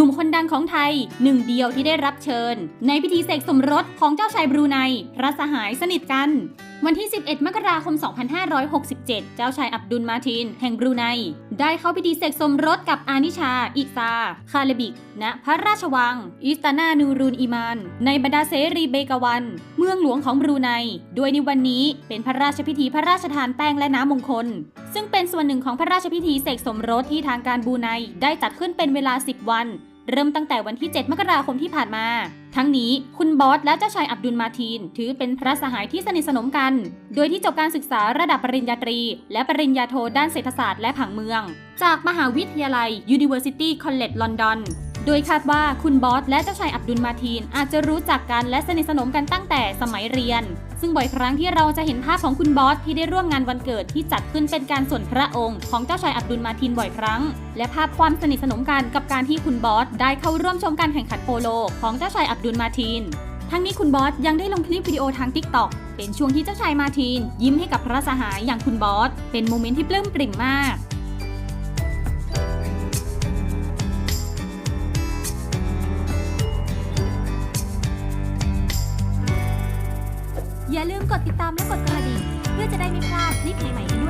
หนุ่มคนดังของไทยหนึ่งเดียวที่ได้รับเชิญ ในพิธีเสกสมรสของเจ้าชายบรูไนพระสหายสนิทกัน วันที่ 11 มกราคม 2567 เจ้าชายอับดุลมาทิน แห่งบรูไน ได้เข้าพิธีเสกสมรสกับอานิชา อิซา คาเลบิก ณ พระราชวัง อิสตานานูรูนอิมาน ในบรรดาเสรีเบกาวัน เมืองหลวงของบรูไนโดยในวันนี้เป็นพระราชพิธีพระราชทานแป้งและน้ำมงคล ซึ่งเป็นส่วนหนึ่งของพระราชพิธีเสกสมรสที่ทางการบรูไนได้จัดขึ้นเป็นเวลา 10 วัน เริ่มตั้งแต่วันที่ 7 มกราคมที่ผ่านมา ทั้งนี้คุณบอสและเจ้าชายอับดุลมาทีน ถือเป็นพระสหายที่สนิทสนมกัน โดยที่จบการศึกษาระดับปริญญาตรี และปริญญาโทด้านเศรษฐศาสตร์และผังเมือง จากมหาวิทยาลัย University College London โดยคาดว่าคุณบอสและเจ้าชายอับดุลมาทีน อาจจะรู้จักกันและสนิทสนมกันตั้งแต่สมัยเรียน ซึ่งบ่อยครั้งที่เราจะเห็นภาพของคุณบอสที่ได้ร่วมงานวันเกิดที่จัดขึ้นเป็นการส่วนพระองค์ของเจ้าชายอับดุลมาทีนบ่อยครั้ง และภาพความสนิทสนมกันกับการที่คุณบอสได้เข้าร่วมชมการแข่งขันโปโล ของเจ้าชายอับดุลมาทีนทั้งนี้คุณบอสยังได้ลงคลิปวิดีโอทาง TikTok เป็นช่วงที่เจ้าชายมาทีน ยิ้มให้กับพระสหายอย่างคุณบอสเป็นโมเมนต์ที่ปลื้มปริ่มมาก อย่าลืมกดติดตามและกดกระดิ่ง เพื่อจะได้ไม่พลาดคลิปใหม่ๆกันด้วย